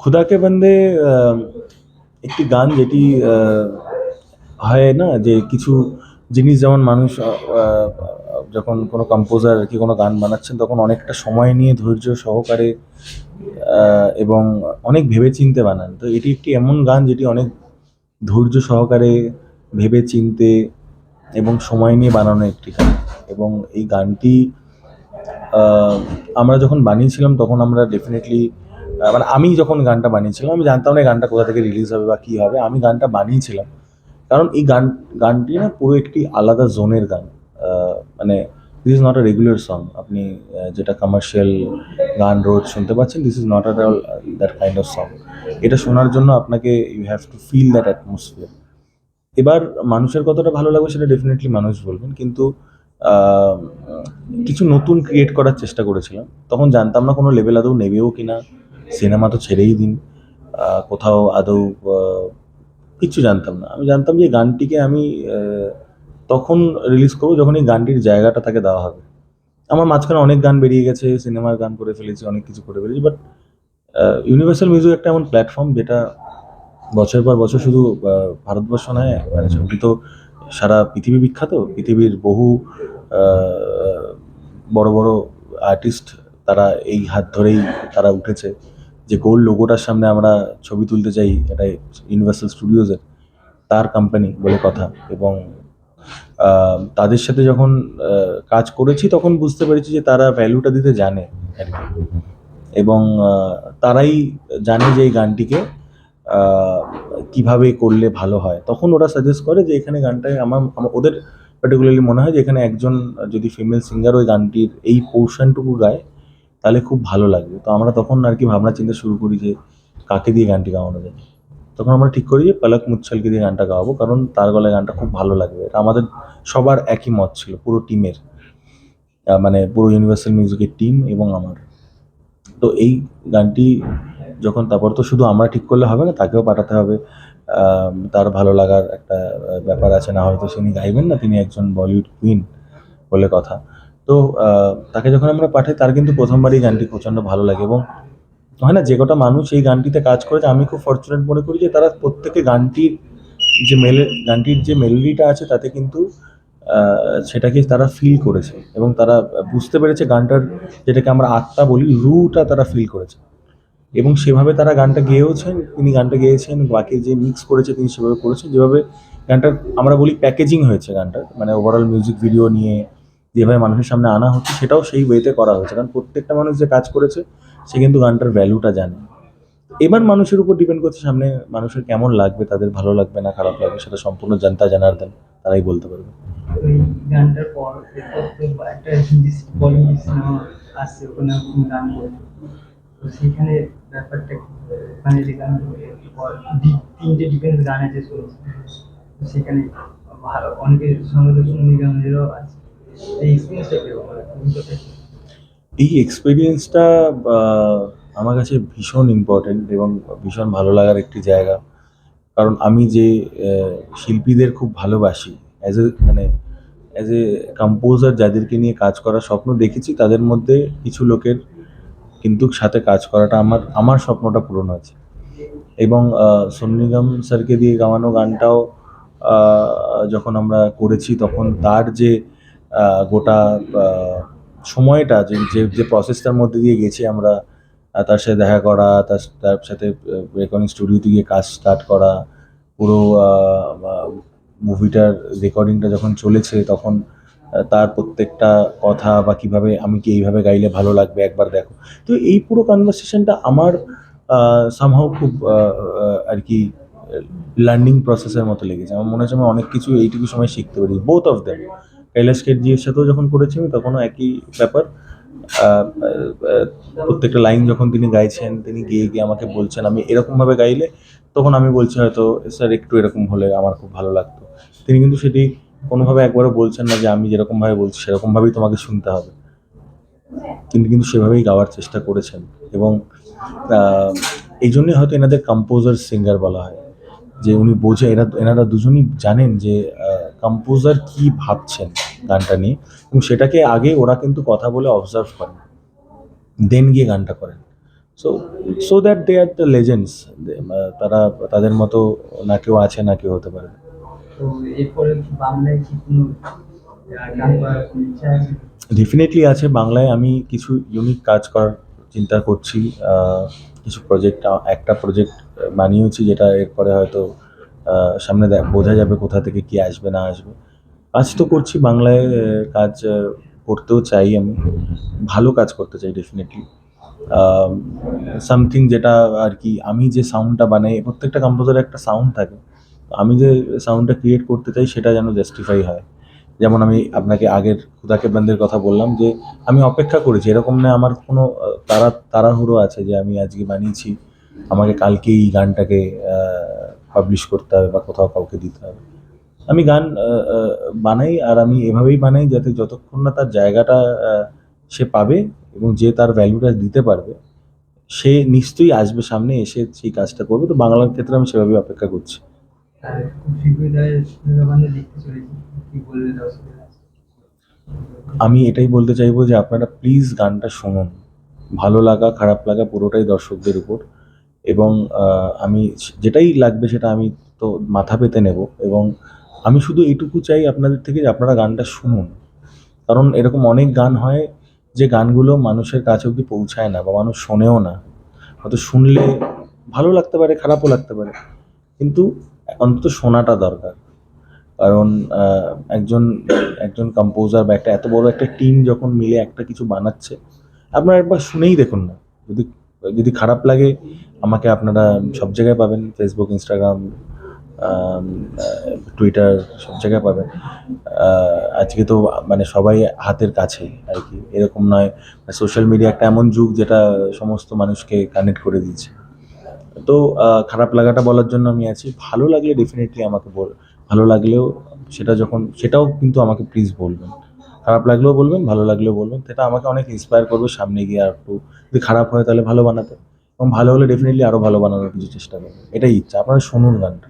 খুদাকে বন্দে একটি গান যেটি হয় না যে কিছু জিনিস যেমন মানুষ যখন কোনো কম্পোজার কি কোনো গান বানাচ্ছেন তখন অনেকটা সময় নিয়ে ধৈর্য সহকারে এবং অনেক ভেবেচিন্তে বানান। তো এটি একটি এমন গান যেটি অনেক ধৈর্য সহকারে ভেবেচিন্তে এবং সময় নিয়ে বানানো একটি গান এবং এই গানটি আমরা যখন বানিয়েছিলাম তখন আমরা ডেফিনিটলি মানে আমি যখন গানটা বানিয়েছিলাম আমি জানতাম না গানটা কোথা থেকে রিলিজ হবে বা কী হবে। আমি গানটা বানিয়েছিলাম। কারণ এই গান গানটি না পুরো একটি আলাদা জোনের গান। মানে this is not a regular song. আপনি যেটা কমার্শিয়াল গান রোজ শুনতে পাচ্ছেন, this is not all that kind of song. এটা শোনার জন্য আপনাকে you have to feel that atmosphere. এবার মানুষের কতটা ভালো লাগবে সেটা ডেফিনিটলি মানুষ বলবেন। কিন্তু কিছু নতুন ক্রিয়েট করার চেষ্টা করেছিলাম। তখন জানতাম না কোনো লেভেল আদৌ নেবেও কিনা। সিনেমা তো ছেড়েই দিন। কোথাও আদৌ কিচ্ছু জানতাম না। আমি জানতাম যে গানটিকে আমি তখন রিলিজ করব যখন এই গানটির জায়গাটা তাকে দেওয়া হবে। আমার মাঝখানে অনেক গান বেরিয়ে গেছে, সিনেমার গান করে ফেলেছি, অনেক কিছু করে ফেলেছি। বাট ইউনিভার্সাল মিউজিক একটা এমন প্ল্যাটফর্ম যেটা বছর পর বছর শুধু ভারতবর্ষ নয় মানে তো সারা পৃথিবী বিখ্যাত। পৃথিবীর বহু বড়, বড় আর্টিস্ট তারা এই হাত ধরেই তারা উঠেছে। যে গোল লোগোটার সামনে আমরা ছবি তুলতে চাই এটা ইউনিভার্সাল স্টুডিওজের, তার কোম্পানি বলে কথা এবং তাদের সাথে যখন কাজ করেছি তখন বুঝতে পেরেছি যে তারা ভ্যালুটা দিতে জানে আরকি। এবং তারাই জানে যে এই গানটিকে কীভাবে করলে ভালো হয়। তখন ওরা সাজেস্ট করে যে এখানে গানটায় আমার ওদের পার্টিকুলারলি মনে হয় যে এখানে একজন যদি ফিমেল সিঙ্গার ওই গানটির এই পোরশন টুকু গায়, তাহলে খুব ভালো লাগবে। তো আমরা তখন আর কি ভাবনা চিন্তা শুরু করি যে কাকে দিয়ে গানটি গাওয়ানো যায়। তখন আমরা ঠিক করি যে পলক মুচ্ছলকে দিয়ে গানটা গাওয়াবো। কারণ তার গলায় গানটা খুব ভালো লাগবে। এটা আমাদের সবার একই মত ছিল পুরো টিমের। মানে পুরো ইউনিভার্সাল মিউজিকের টিম এবং আমার। তো এই গানটি যখন তারপর তো শুধু আমরা ঠিক করলে হবে না, তাকেও পাঠাতে হবে। তার ভালো লাগার একটা ব্যাপার আছে। না হয়তো তিনি গাইবেন না। তিনি একজন বলিউড কুইন বলে কথা। তো তাকে যখন আমরা পাঠাই তার কিন্তু ১ম বারই গানটি প্রচণ্ড ভালো লাগে এবং হয় না যে কটা মানুষ এই গানটিতে কাজ করেছে আমি খুব ফরচুনেট মনে করি যে তারা প্রত্যেকে গানটির যে মেলে গানটির যে মেলোডিটা আছে তাতে কিন্তু সেটাকে তারা ফিল করেছে এবং তারা বুঝতে পেরেছে গানটার যেটাকে আমরা আত্মা বলি, রুটা তারা ফিল করেছে। এবং সেভাবে তারা গানটা গেয়েওছেন। তিনি গানটা গেয়েছেন, বাকি যে মিক্স করেছে তিনি সেভাবে করেছেন। যেভাবে গানটার আমরা বলি প্যাকেজিং হয়েছে গানটার। মানে ওভারঅল মিউজিক ভিডিও নিয়ে যেভাবে মানুষের সামনে আনা হচ্ছে সেটাও সেই ওয়েতে করা হয়েছে। কারণ প্রত্যেকটা মানুষ যে কাজ করেছে সে কিন্তু গানটার ভ্যালুটা জানে। এবার মানুষের উপর ডিপেন্ড করছে সামনে মানুষের কেমন লাগবে, তাদের ভালো লাগবে না খারাপ লাগবে সেটা সম্পূর্ণ জানতা জানার জনার্দন তারাই বলতে পারবে। মানে যে গানগুলো পর দি ৩ টে ডিফারেন্ট গান আছে সেখানে ভালো সমালোচনা গানেরও আছে। এই এক্সপেরিয়েন্সটা আমার কাছে ভীষণ ইম্পর্টেন্ট এবং ভীষণ ভালো লাগার একটি জায়গা। কারণ আমি যে শিল্পীদের খুব ভালোবাসি অ্যাজ এ মানে অ্যাজ এ কম্পোজার যাদেরকে নিয়ে কাজ করার স্বপ্ন দেখেছি, তাদের মধ্যে কিছু লোকের কিন্তু সাথে কাজ করাটা আমার আমার স্বপ্নটা পূরণ হয়েছে। এবং সোনু নিগম স্যারকে দিয়ে গাওয়ানো গানটাও যখন আমরা করেছি, তখন তার যে গোটা সময়টা যে যে প্রসেসটার মধ্যে দিয়ে গেছি আমরা তার সাথে দেখা করা, তার তার সাথে রেকর্ডিং স্টুডিওতে গিয়ে কাজ স্টার্ট করা, পুরো মুভিটার রেকর্ডিংটা যখন চলেছে তখন তার প্রত্যেকটা কথা বা কীভাবে আমি কি এইভাবে গাইলে ভালো লাগবে একবার দেখো। তো এই পুরো কনভারসেশনটা আমার আ সামহাউ খুব আর কি লার্নিং প্রসেসের মতো লেগেছে। আমার মনে হচ্ছে আমি অনেক কিছু এইটুকু সময় শিখতে পারি বোথ অফ দেম। কৈলাশ খেরজির সাথেও যখন করেছি আমি তখনও একই ব্যাপার। প্রত্যেকটা লাইন যখন তিনি গাইছেন, তিনি গিয়ে গিয়ে আমাকে বলছেন আমি এরকমভাবে গাইলে তখন আমি বলছি হয়তো স্যার একটু এরকম হলে আমার খুব ভালো লাগতো। তিনি কিন্তু সেটি কোনোভাবে একবারও বলছেন না যে আমি যেরকমভাবে বলছি সেরকমভাবেই তোমাকে শুনতে হবে। তিনি কিন্তু সেভাবেই গাওয়ার চেষ্টা করেছেন এবং এই এইজন্যই হয়তো এনাদের কম্পোজার সিঙ্গার বলা হয়। যে উনি বোঝে এরা এনারা দুজনই জানেন যে কম্পোজার কি ভাবছেন গানটা নিয়ে এবং সেটাকে আগে ওরা কিন্তু কথা বলে অবজার্ভ করেন। দেন গিয়ে গানটা করেন। So so that they are the legends তারা তাদের মতো না কেউ আছে না কেউ হতে পারে। ডেফিনেটলি আছে? বাংলায় আমি কিছু ইউনিক কাজ করার চিন্তা করছি। কিছু প্রজেক্ট একটা প্রজেক্ট বানিয়েছি যেটা এরপরে হয়তো সামনে বোঝা যাবে কোথা থেকে কি আসবে না আসবে। কাজ তো করছি, বাংলায় কাজ করতেও চাই আমি। ভালো কাজ করতে চাই ডেফিনেটলি সামথিং যেটা আর কি, আমি যে সাউন্ডটা বানাই, প্রত্যেকটা কম্পোজারের একটা সাউন্ড থাকে। আমি যে সাউন্ডটা ক্রিয়েট করতে চাই, সেটা যেন জাস্টিফাই হয়। যেমন আমি আপনাকে আগের খুদাকে বন্দের কথা বললাম যে, আমি অপেক্ষা করেছি। এরকম না, আমার কোনো তারা, তাড়াহুড়ো আছে যে, আমি আজকে বানিয়েছি, আমাকে কালকে এই গানটাকে পাবলিশ করতে হবে বা কোথাও কাউকে দিতে হবে। আমি গান বানাই আর আমি এভাবেই বানাই যাতে যতক্ষণ না তার জায়গাটা সে পাবে এবং যে তার ভ্যালুটা দিতে পারবে সে নিশ্চয়ই আসবে সামনে এসে সেই কাজটা করবে। তো বাংলার ক্ষেত্রে আমি সেভাবেই অপেক্ষা করছি। আমি এটাই বলতে চাইব যে আপনারা প্লিজ গানটা শুনুন। ভালো লাগা খারাপ লাগা পুরোটাই দর্শকদের উপর এবং আমি যেটাই লাগবে সেটা আমি তো মাথা পেতে নেব এবং আমি শুধু এইটুকু চাই আপনাদের থেকে যে আপনারা গানটা শুনুন। কারণ এরকম অনেক গান হয় যে গানগুলো মানুষের কাছে অবধি পৌঁছায় না বা মানুষ শোনেও না। হয়তো শুনলে ভালো লাগতে পারে, খারাপও লাগতে পারে। কিন্তু অন্তত শোনাটা দরকার। কারণ একজন একজন কম্পোজার বা একটা, এত বড় একটা টিম যখন মিলে একটা কিছু বানাচ্ছে, আপনারা একবার শুনেই দেখুন না। যদি যদি খারাপ লাগে, আমাকে আপনারা সব জায়গায় পাবেন। ফেসবুক ইনস্টাগ্রাম টুইটার সব জায়গায় পাবেন আজকে তো মানে সবাই হাতের কাছে আর কি। এরকম নয় সোশ্যাল মিডিয়া একটা এমন যুগ যেটা সমস্ত মানুষকে কানেক্ট করে দিয়েছে। তো খারাপ লাগাটা বলার জন্য আমি আছি। ভালো লাগলে ডেফিনেটলি আমাকে বল, ভালো লাগলেও সেটা যখন, সেটাও কিন্তু আমাকে প্লিজ বলবেন। খারাপ লাগলেও বলবেন, ভালো লাগলেও বলবেন। সেটা আমাকে অনেক ইন্সপায়ার করবে সামনে গিয়ে আর একটু যদি খারাপ হয় তাহলে ভালো বানাতে। এবং ভালো হলে ডেফিনেটলি আরও ভালো বানানোর কিছু চেষ্টা করবেন এটাই ইচ্ছা। আপনারা শুনুন গানটা।